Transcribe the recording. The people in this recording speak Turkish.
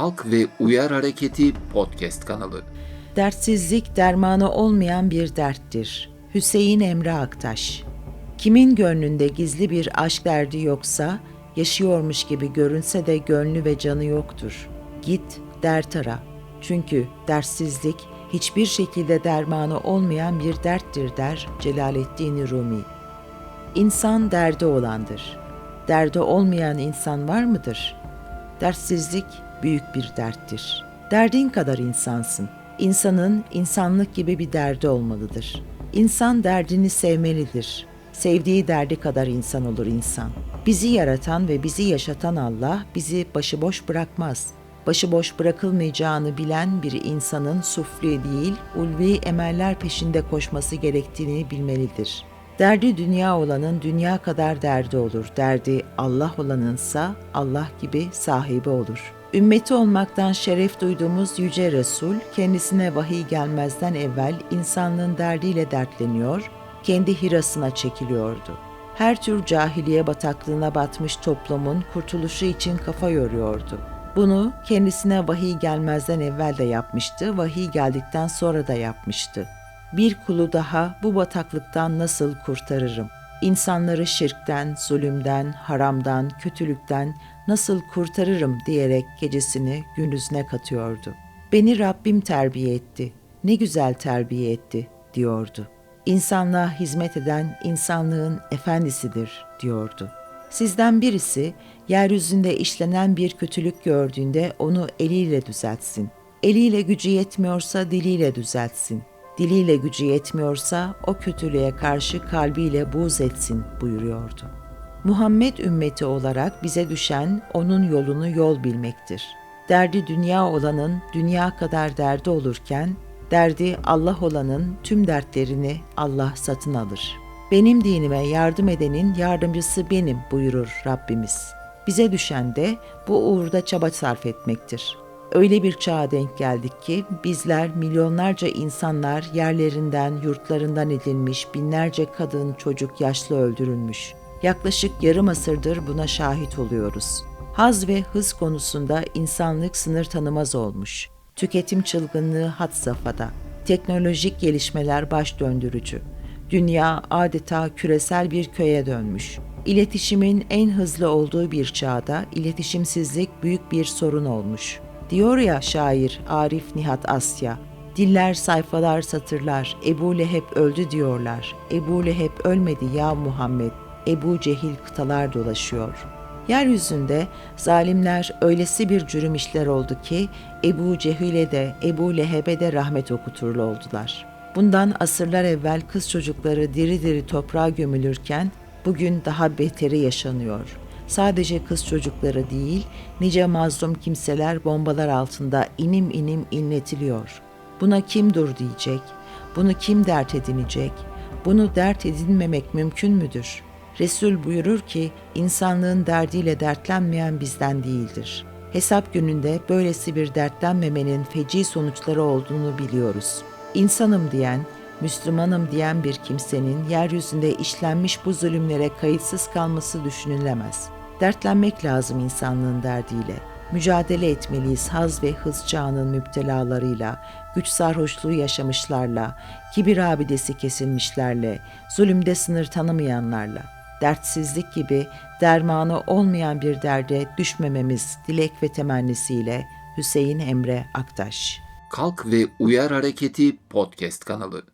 Kalk ve Uyar Hareketi podcast kanalı. Dertsizlik dermanı olmayan bir derttir. Hüseyin Emre Aktaş Kimin gönlünde gizli bir aşk derdi yoksa, yaşıyormuş gibi görünse de gönlü ve canı yoktur. Git, dert ara. Çünkü dertsizlik hiçbir şekilde dermanı olmayan bir derttir der Celaleddin Rumi. İnsan derdi olandır. Derdi olmayan insan var mıdır? Dertsizlik büyük bir derttir. Derdin kadar insansın. İnsanın insanlık gibi bir derdi olmalıdır. İnsan derdini sevmelidir. Sevdiği derdi kadar insan olur insan. Bizi yaratan ve bizi yaşatan Allah bizi başıboş bırakmaz. Başıboş bırakılmayacağını bilen bir insanın sufli değil, ulvi emeller peşinde koşması gerektiğini bilmelidir. Derdi dünya olanın dünya kadar derdi olur. Derdi Allah olanınsa Allah gibi sahibi olur. Ümmeti olmaktan şeref duyduğumuz Yüce Resul, kendisine vahiy gelmezden evvel insanlığın derdiyle dertleniyor, kendi hirasına çekiliyordu. Her tür cahiliye bataklığına batmış toplumun kurtuluşu için kafa yoruyordu. Bunu kendisine vahiy gelmezden evvel de yapmıştı, vahiy geldikten sonra da yapmıştı. Bir kulu daha bu bataklıktan nasıl kurtarırım? İnsanları şirkten, zulümden, haramdan, kötülükten nasıl kurtarırım diyerek gecesini gündüzüne katıyordu. Beni Rabbim terbiye etti. Ne güzel terbiye etti diyordu. İnsanlığa hizmet eden insanlığın efendisidir diyordu. Sizden birisi yeryüzünde işlenen bir kötülük gördüğünde onu eliyle düzeltsin. Eliyle gücü yetmiyorsa diliyle düzeltsin. Diliyle gücü yetmiyorsa o kötülüğe karşı kalbiyle buğz etsin buyuruyordu. Muhammed ümmeti olarak bize düşen onun yolunu yol bilmektir. Derdi dünya olanın dünya kadar derdi olurken, derdi Allah olanın tüm dertlerini Allah satın alır. Benim dinime yardım edenin yardımcısı benim buyurur Rabbimiz. Bize düşen de bu uğurda çaba sarf etmektir. Öyle bir çağa denk geldik ki bizler milyonlarca insanlar yerlerinden, yurtlarından edilmiş, binlerce kadın, çocuk, yaşlı öldürülmüş. Yaklaşık yarım asırdır buna şahit oluyoruz. Haz ve hız konusunda insanlık sınır tanımaz olmuş. Tüketim çılgınlığı had safhada. Teknolojik gelişmeler baş döndürücü. Dünya adeta küresel bir köye dönmüş. İletişimin en hızlı olduğu bir çağda iletişimsizlik büyük bir sorun olmuş. Diyor ya şair Arif Nihat Asya, diller sayfalar satırlar, Ebu Leheb öldü diyorlar. Ebu Leheb ölmedi ya Muhammed, Ebu Cehil kıtalar dolaşıyor. Yeryüzünde zalimler öylesi bir cürüm işler oldu ki Ebu Cehil'e de Ebu Leheb'e de rahmet okuturlu oldular. Bundan asırlar evvel kız çocukları diri diri toprağa gömülürken bugün daha beteri yaşanıyor. Sadece kız çocukları değil, nice mazlum kimseler bombalar altında inim inim inletiliyor. Buna kim dur diyecek? Bunu kim dert edinecek? Bunu dert edinmemek mümkün müdür? Resul buyurur ki, insanlığın derdiyle dertlenmeyen bizden değildir. Hesap gününde böylesi bir dertlenmemenin feci sonuçları olduğunu biliyoruz. İnsanım diyen, Müslümanım diyen bir kimsenin yeryüzünde işlenmiş bu zulümlere kayıtsız kalması düşünülemez. Dertlenmek lazım insanlığın derdiyle. Mücadele etmeliyiz haz ve hız çağının müptelalarıyla, güç sarhoşluğu yaşamışlarla, kibir abidesi kesilmişlerle, zulümde sınır tanımayanlarla. Dertsizlik gibi dermanı olmayan bir derde düşmememiz dilek ve temennisiyle Hüseyin Emre Aktaş. Kalk ve Uyar Hareketi podcast kanalı.